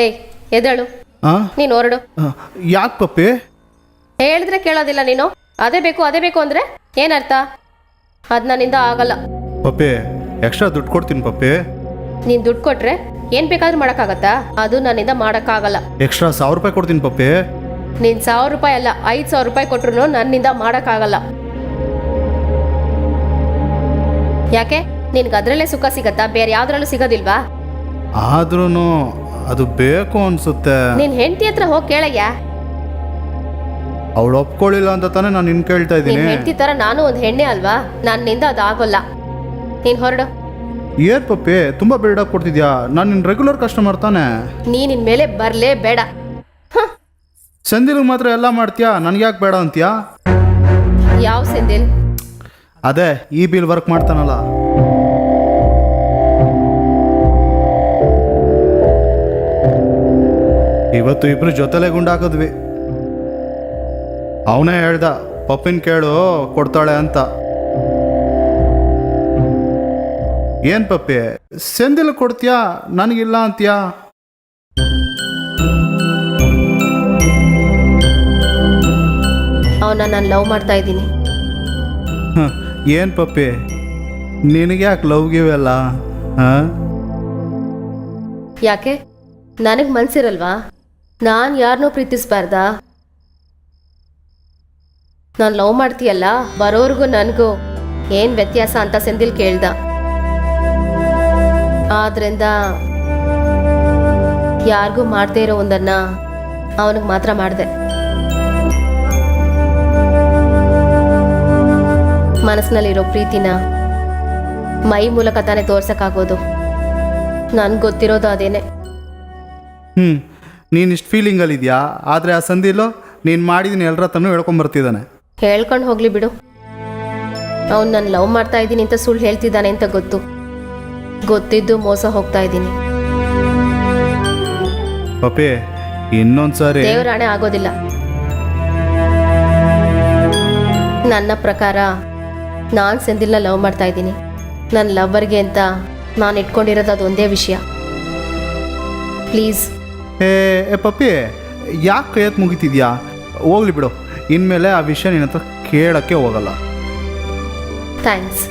ಏಯ್ ಎದಳು ನೀನು ಹೊರಡು. ಯಾಕೆ ಪಪ್ಪಿ? ಹೇಳಿದ್ರೆ ಕೇಳೋದಿಲ್ಲ ನೀನು. ಅದೇ ಬೇಕು ಅದೇ ಬೇಕು ಅಂದ್ರೆ ಏನರ್ಥ? ಅದು ನನ್ನಿಂದ ಆಗಲ್ಲ. ಪಪ್ಪಿ ಎಕ್ಸ್ಟ್ರಾ ದುಡ್ಡು ಕೊಡ್ತೀನಿ ಪಪ್ಪಿ. ನೀನು ದುಡ್ಡು ಕೊಟ್ರೆ ಏನು ಬೇಕಾದ್ರೂ ಮಾಡೋಕ್ಕಾಗತ್ತಾ? ಅದು ನನ್ನಿಂದ ಮಾಡೋಕ್ಕಾಗಲ್ಲ. ಎಕ್ಸ್ಟ್ರಾ ಸಾವಿರ ರೂಪಾಯಿ ಕೊಡ್ತೀನಿ ಪಪ್ಪಿ. ನೀನ್ ಸಾವಿರ ರೂಪಾಯಿ ಅಲ್ಲ ಐದು ಸಾವಿರ ರೂಪಾಯಿ ಕೊಟ್ರು ನನ್ನಿಂದ ಮಾಡೋಕ್ಕಾಗಲ್ಲ. ಯಾಕೆ? ನಿನ್ಗೆ ಅದರಲ್ಲೇ ಸುಖ ಸಿಗತ್ತಾ? ಬೇರೆ ಯಾವ್ದ್ರಲ್ಲೂ ಸಿಗೋದಿಲ್ವಾ? ಆದ್ರೂ ಅದು ಬೇಕು ಅನ್ಸುತ್ತೆ. ನಿನ್ ಹೆಂಡತಿ ಹತ್ರ ಹೋಗಿ ಕೇಳಯ್ಯ. ಅವಳು ಒಪ್ಕೊಳ್ಳಿಲ್ಲ ಅಂತ ತಾನೇ ನಾನು ನಿನ್ ಕೇಳ್ತಾ ನಿನ್ ಇದ್ದೀನಿ. ಹೆಂಡತಿ ತರ ನಾನು ಒಂದು ಹೆಣ್ಣೆ ಅಲ್ವಾ? ನನ್ನಿಂದ ಅದು ಆಗೋಲ್ಲ ನೀನ್ ಹೊರಡು. ಏನ್ ಪಪ್ಪಿ ತುಂಬಾ ಬಿಲ್ಡಪ್ ಕೊಡ್ತಿದ್ಯಾ? ನಾನು ನಿನ್ ರೆಗ್ಯುಲರ್ ಕಸ್ಟಮರ್ ತಾನೆ. ನೀ ನಿನ್ ಮೇಲೆ ಬರ್ಲೇ ಬೇಡ. ಹ, ಸಂದಿಲ್ಗೆ ಮಾತ್ರ ಎಲ್ಲ ಮಾಡ್ತೀಯಾ? ನನ್ಗೆ ಯಾಕೆ ಬೇಡ ಅಂತೀಯಾ? ಯಾವ ಸೆಂದಿಲ್? ಅದೇ ಈ ಬಿಲ್ ವರ್ಕ್ ಮಾಡ್ತಾನಲ್ಲ. ಇವತ್ತು ಇಬ್ರು ಜೊತೆಲೆ ಗುಂಡಾಕಿದ್ವಿ. ಅವನೇ ಹೇಳ್ದ ಪಪ್ಪಿನ ಕೇಳು ಕೊಡ್ತಾಳೆ ಅಂತ. ಏನ್ ಪಪ್ಪಿ ಸೆಂದಿಲ್ ಕೊಡ್ತೀಯಾ ನನಗಿಲ್ಲ ಅಂತೀಯಾ? ಅವನ ನಾನು ಲವ್ ಮಾಡ್ತಾ ಇದ್ದೀನಿ. ಹ, ಏನ್ ಪಪ್ಪಿ ನಿನಗೆ ಯಾಕೆ ಲವ್ ಗಿವೆಲ್ಲ ಹಾಂ? ಯಾಕೆ? ನನಗೆ ಮನ್ಸಿರಲ್ವಾ? ನಾನು ಯಾರನ್ನೂ ಪ್ರೀತಿಸಬಾರ್ದಾ? ನಾನು ಲವ್ ಮಾಡ್ತೀಯಲ್ಲ, ಬರೋರ್ಗು ನನಗೂ ಏನು ವ್ಯತ್ಯಾಸ ಅಂತ ಸೆಂದಿಲ್ ಕೇಳ್ದ. ಆದ್ರಿಂದ ಯಾರಿಗೂ ಮಾಡದೇ ಇರೋ ಒಂದನ್ನ ಅವನಿಗೆ ಮಾತ್ರ ಮಾಡಿದೆ. ಮನಸ್ಸಿನಲ್ಲಿರೋ ಪ್ರೀತಿನ ಮೈ ಮೂಲಕ ತಾನೇ ತೋರ್ಸಕ್ಕಾಗೋದು. ನನ್ಗೆ ಗೊತ್ತಿರೋದು ಅದೇನೆ. ಹ್ಞೂ ನೀನು ಇಷ್ಟು ಫೀಲಿಂಗಲ್ಲಿದ್ಯಾ ಆದರೆ ಆ ಸಂಧಿಲೋ ನೀನು ಮಾಡಿದ್ದೀನಿ ಎಲ್ಲರ ಹತ್ರನೂ ಹೇಳ್ಕೊಂಬರ್ತಿದ್ದಾನೆ ಹೇಳ್ಕೊಂಡು ಹೋಗ್ಲಿ ಬಿಡು. ಅವ್ನು ನಾನು ಲವ್ ಮಾಡ್ತಾ ಇದ್ದೀನಿ ಅಂತ ಸುಳ್ಳು ಹೇಳ್ತಿದ್ದಾನೆ ಅಂತ ಗೊತ್ತು. ಗೊತ್ತಿದ್ದು ಮೋಸ ಹೋಗ್ತಾ ಇದ್ದೀನಿ. ಪಪ್ಪೆ ಇನ್ನೊಂದ್ಸಾರಿ ದೇವರಾಣೆ ಆಗೋದಿಲ್ಲ. ನನ್ನ ಪ್ರಕಾರ ನಾನು ಸಂಧಿಲ್ನ ಲವ್ ಮಾಡ್ತಾ ಇದ್ದೀನಿ. ನನ್ನ ಲವ್ವರ್ಗೆ ಅಂತ ನಾನು ಇಟ್ಕೊಂಡಿರೋದು ಅದೊಂದೇ ವಿಷಯ. ಪ್ಲೀಸ್. ಏ ಏ ಪಪ್ಪಿ ಯಾಕೆ ಕೈಯತ್ತು ಮುಗಿತಿದ್ಯಾ? ಹೋಗ್ಲಿ ಬಿಡು. ಇನ್ಮೇಲೆ ಆ ವಿಷಯ ನಿನ್ನ ಹತ್ರ ಕೇಳೋಕ್ಕೆ ಹೋಗಲ್ಲ. ಥ್ಯಾಂಕ್ಸ್.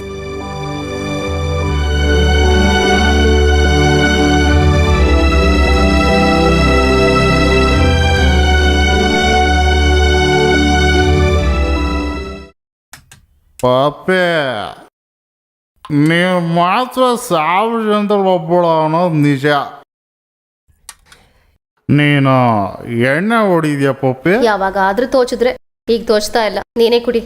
ಪಾಪೆ ನೀವು ಮಾತ್ರ ಸಾವಿರ ಜನದಲ್ಲಿ ಒಬ್ಬಳು ಅನ್ನೋದು ನಿಜ. ನೀನು ಎಣ್ಣೆ ಹೊಡಿದ್ಯಾ ಪಪ್ಪಿ? ಯಾವಾಗ ಆದ್ರೂ ತೋಚಿದ್ರೆ ಈಗ ತೋಚ್ತಾ ಇಲ್ಲ. ನೀನೇ ಕುಡಿ.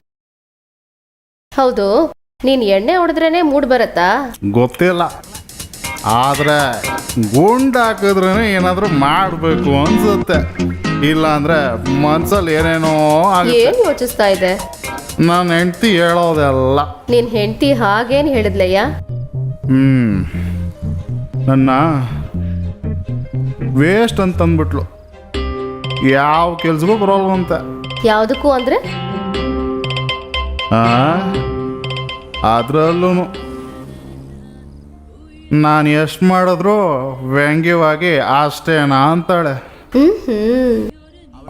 ಹೌದು ನೀನ್ ಎಣ್ಣೆ ಹೊಡೆದ್ರೇನೆ ಮೂಡ್ ಬರತ್ತಾ? ಗೊತ್ತಿಲ್ಲ. ಆದ್ರೆ ಗುಂಡ್ ಹಾಕಿದ್ರೆ ಏನಾದ್ರೂ ಮಾಡಬೇಕು ಅನ್ಸುತ್ತೆ. ಇಲ್ಲ ಅಂದ್ರೆ ಮನ್ಸಲ್ಲಿ ಏನೇನೋ ಆಗುತ್ತೆ. ಏನ್ ಯೋಚಿಸ್ತಾ ಇದೆ? ನನ್ನ ಹೆಂಡ್ತಿ ಹೇಳೋದೆಲ್ಲ. ನಿನ್ ಹೆಂಡತಿ ಹಾಗೇನ್ ಹೇಳಿದ್ಲಯ್ಯ? ಹ್ಮ್. ನನ್ನ ವೇಸ್ಟ್ ಅಂತ ಅಂದ್ಬಿಟ್ಲು. ಯಾವ ಕೆಲ್ಸಕ್ಕೂ ಅಂತ. ಯಾವುದಕ್ಕೂ ಅಂದ್ರೆ? ಅದರಲ್ಲೂ ನಾನು ಎಷ್ಟು ಮಾಡಿದ್ರು ವ್ಯಂಗ್ಯವಾಗಿ ಅಷ್ಟೇನಾ ಅಂತಾಳೆ.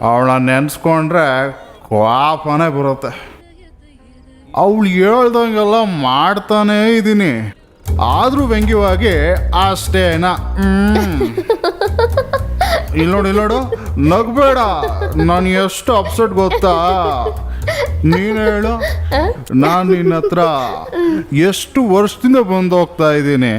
ಅವಳ ನೆನೆಸ್ಕೊಂಡ್ರೆ ಕೋಪನೇ ಬರುತ್ತೆ. ಅವಳು ಹೇಳ್ದಂಗೆಲ್ಲ ಮಾಡ್ತಾನೇ ಇದ್ದೀನಿ ಆದರೂ ವ್ಯಂಗ್ಯವಾಗಿ ಅಷ್ಟೇನಾ. ಇಲ್ಲಿ ನೋಡು ಇಲ್ಲಿ ನೋಡು. ನಗ್ಬೇಡ. ನಾನು ಎಷ್ಟು ಅಪ್ಸೆಟ್ ಗೊತ್ತಾ? ನೀನು ಹೇಳು. ನಾನು ನಿನ್ನ ಹತ್ರ ಎಷ್ಟು ವರ್ಷದಿಂದ ಬಂದು ಹೋಗ್ತಾ ಇದ್ದೀನಿ